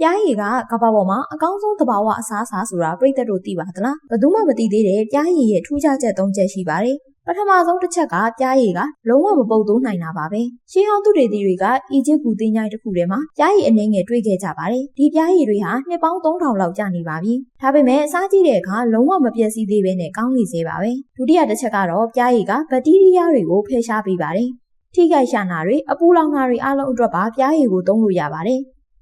ပြားရည်ကကမ္ဘာပေါ်မှာအကောင်းဆုံးသဘာဝအစားအစာဆိုတာပြည်သက်တို့သိပါသလားဘယ်သူမှမသိသေးတဲ့ပြားရည်ရဲ့ထူးခြားချက်၃ချက်ရှိပါတယ်ပထမဆုံးတစ်ချက်ကပြားရည်ကလုံးဝမပုတ်သိုးနိုင်တာပါပဲရှင်းအောင်သူတွေတွေကအီဂျစ်ကူတင်ញိုင်းတစ်ခုထဲမှာပြားရည်အနေငယ်တွေ့ခဲ့ကြပါတယ်ဒီပြားရည်တွေဟာနှစ်ပေါင်း3000လောက်ကြာနေပါပြီဒါပေမဲ့အစားကြည့်တဲ့အခါလုံးဝမပျက်စီးသေးဘဲနဲ့ကောင်းနေသေးပါပဲဒုတိယတစ်ချက်ကတော့ပြားရည်ကဘက်တီးရီးယားတွေကိုဖယ်ရှားပေးပါတယ်ထိခိုက်ရှာနာတွေအပူလောင်နာတွေအားလုံးအတွက်ပါပြားရည်ကိုသုံးလို့ရပါတယ်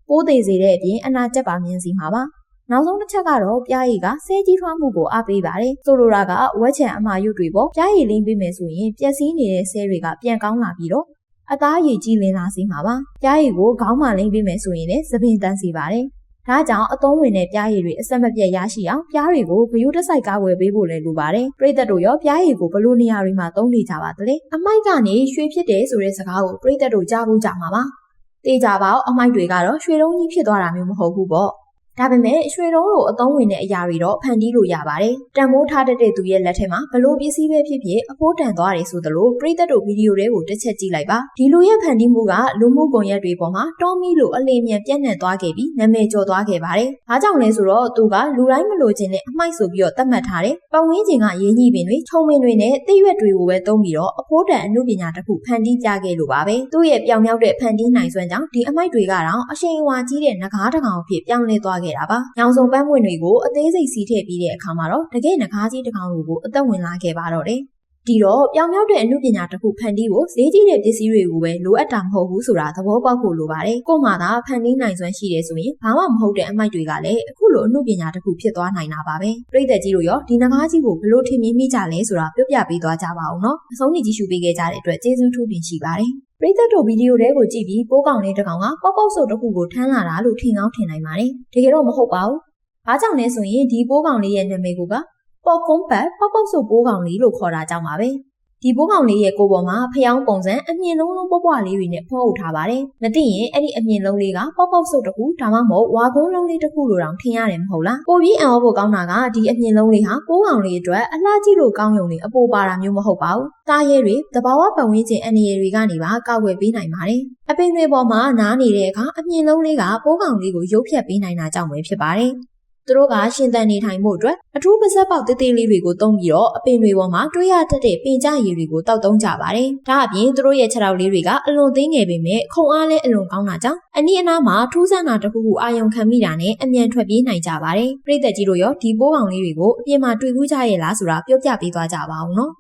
ပိုးသေးစေတဲ့အပြင်အနာကျက်ပါမြင်စီမှာပါနောက်ဆုံးတစ်ချက်ကတော့ပြားရည်ကဆဲကြီးထွားမှုကိုအားပေးပါတယ်။ဆိုလိုတာကဝက်ချံအမာရွတ်တွေပေါ့ပြားရည်လင်းပေးမယ်ဆိုရင်ပျက်စီးနေတဲ့ဆဲတွေကပြန်ကောင်းလာပြီးတော့အသားရည်ကြီးလင်းလာစေမှာပါ။ပြားရည်ကိုခေါင်းမှလိမ့်ပေးမယ်ဆိုရင်လည်းသပင်တန်းစီပါတယ်။ဒါကြောင့်အသုံးဝင်တဲ့ပြားရည်တွေအဆက်မပြတ်ရရှိအောင်ပြားတွေကိုဂရုတစိုက်ကာဝယ်ပေးဖို့လည်းလိုပါတယ်။ပြည်သက်တို့ရောပြားရည်ကိုဘလို့နေရာတွေမှာသုံးနေကြပါသလဲ။အမိုက်ကနေရွှေဖြစ်တယ်ဆိုတဲ့စကားကိုပြည်သက်တို့ကြားဖို့ကြမှာပါ။ တေးကြပါအောင်အမိုက်တွေကတော့ရွှေတုံးကြီးဖြစ်သွားတာမျိုးမဟုတ်ဘူးပေါ့ ဒါပေမဲ့ရွှေတုံးလိုအသုံးဝင်တဲ့အရာတွေတော့ဖန်တီးလို့ရပါတယ်။တန်မိုးထားတတ်တဲ့သူရဲ့လက်ထဲမှာဘလို့ပစ္စည်းပဲဖြစ်ဖြစ်အဖိုးတန်သွားတယ်ဆိုသလိုပြည်သက်တို့ဗီဒီယိုတွေကိုတစ်ချက်ကြည့်လိုက်ပါ။ဒီလိုရဲ့ဖန်တီးမှုကလူမှုကွန်ရက်တွေပေါ်မှာတော်မီလိုအလင်းမြန်ပြန့်နှံ့သွားခဲ့ပြီးနာမည်ကျော်သွားခဲ့ပါတယ်။ဘာကြောင့်လဲဆိုတော့သူကလူတိုင်းမလိုချင်တဲ့အမိုက်ဆိုပြီးတော့သတ်မှတ်ထားတယ်။ပတ်ဝန်းကျင်ကရင်းနှီးပင်တွေထုံမင်တွေနဲ့သိရွက်တွေကိုပဲသုံးပြီးတော့အဖိုးတန်အမှုပညာတစ်ခုဖန်တီးပြခဲ့လို့ပါပဲ။သူ့ရဲ့ပြောင်မြောက်တဲ့ဖန်တီးနိုင်စွမ်းကြောင့်ဒီအမိုက်တွေကတော့အရှိန်အဝါကြီးတဲ့ငကားတကောင်အဖြစ်ပြောင်းလဲသွားခဲ့တာပါ။ညောင်စုံပန်းပွင့်တွေကိုအသေးစိတ်စီးထည့်ပြီးတဲ့အခါမှာတော့တကယ်ငကားကြီးတစ်ကောင်လိုကိုအသက်ဝင်လာခဲ့ပါတော့တယ်။ဒီတော့ပြောင်မြောက်တဲ့အမှုပညာတစ်ခုဖန်တီးဖို့ဈေးကြီးတဲ့ပစ္စည်းတွေကိုပဲလိုအပ်တာမဟုတ်ဘူးဆိုတာသဘောပေါက်ဖို့လိုပါတယ်။ကို့မှာသာဖန်တီးနိုင်စွမ်းရှိတယ်ဆိုရင်ဘာမှမဟုတ်တဲ့အမိုက်တွေကလည်းအခုလိုအမှုပညာတစ်ခုဖြစ်သွားနိုင်တာပါပဲ။ပြည်သက်ကြီးတို့ရောဒီငကားကြီးကိုဘလို့ထင်မြင်မိကြလဲဆိုတာပြောပြပေးသွားကြပါအောင်နော်။အဆုံးထိကြည့်ရှုပေးခဲ့ကြတဲ့အတွက်ကျေးဇူးထူးတင်ရှိပါတယ်။ပ ရိသတ်တို့ဗီဒီယိုတွေကိုကြည့်ပြီးပိုးကောင်လေးတစ်ကောင်ကပေါက်ပေါက်ဆုပ်တစ်ခုကိုထမ်းလာတာလို့ထင်ကောင်းထင်နိုင်ပါတယ်။တကယ်တော့မဟုတ်ပါဘူး။ဘာကြောင့်လဲဆိုရင်ဒီပိုးကောင်လေးရဲ့နာမည်ကပေါ်ကွန်ပတ်ပေါက်ပေါက်ဆုပ်ပိုးကောင်လေးလို့ခေါ်တာကြောင့်ပါပဲ။ ဒီပိုးကောင်လေးရဲ့ကိုယ်ပေါ်မှာဖျောင်းပုံစံအမြင့်လုံးလုံးပွားပွားလေးတွေနဲ့ဖော်ထုတ်ထားပါတယ်။မသိရင်အဲ့ဒီအမြင့်လုံးလေးကပေါက်ပေါက်ဆုပ်တစ်ခုဒါမှမဟုတ်ဝါကုန်းလုံးလေးတစ်ခုလိုတောင်ထင်ရတယ်မဟုတ်လား။ပိုပြီးအံ့ဩဖို့ကောင်းတာကဒီအမြင့်လုံးလေးဟာပိုးကောင်လေးအတွက်အလှကြည့်လို့ကောင်းရုံနဲ့အပိုပါတာမျိုးမဟုတ်ပါဘူး။သားရဲတွေတဘာဝပတ်ဝန်းကျင်အနေရတွေကနေပါကောက်ွယ်ပေးနိုင်ပါတယ်။အပင်တွေပေါ်မှာနားနေတဲ့အခါအမြင့်လုံးလေးကပိုးကောင်လေးကိုရုပ်ဖြတ်ပေးနိုင်တာကြောင့်ပဲဖြစ်ပါတယ်။ သူတို့ကရှင်သန်နေထိုင်မှုအတွက်အထူးပါဇက်ပေါက်သေးသေးလေးတွေကိုသုံးပြီးတော့အပင်တွေပေါ်မှာတွေးရတတ်တဲ့ပင်ကြရည်တွေကိုတောက်သုံးကြပါတယ်။ဒါအပြင်သူတို့ရဲ့ခြေထောက်လေးတွေကအလွန်သေးငယ်ပေမဲ့ခုံအားလည်းအလွန်ကောင်းတာကြောင့်အနည်းအနားမှာထူးဆန်းတာတစ်ခုခုအာရုံခံမိတာနဲ့အမြန်ထွက်ပြေးနိုင်ကြပါတယ်။ပြည်သက်ကြီးတို့ရောဒီပိုးကောင်လေးတွေကိုအပြင်မှာတွေ့ကူးကြရဲ့လားဆိုတာပြောပြပေးသွားကြပါအောင်နော်။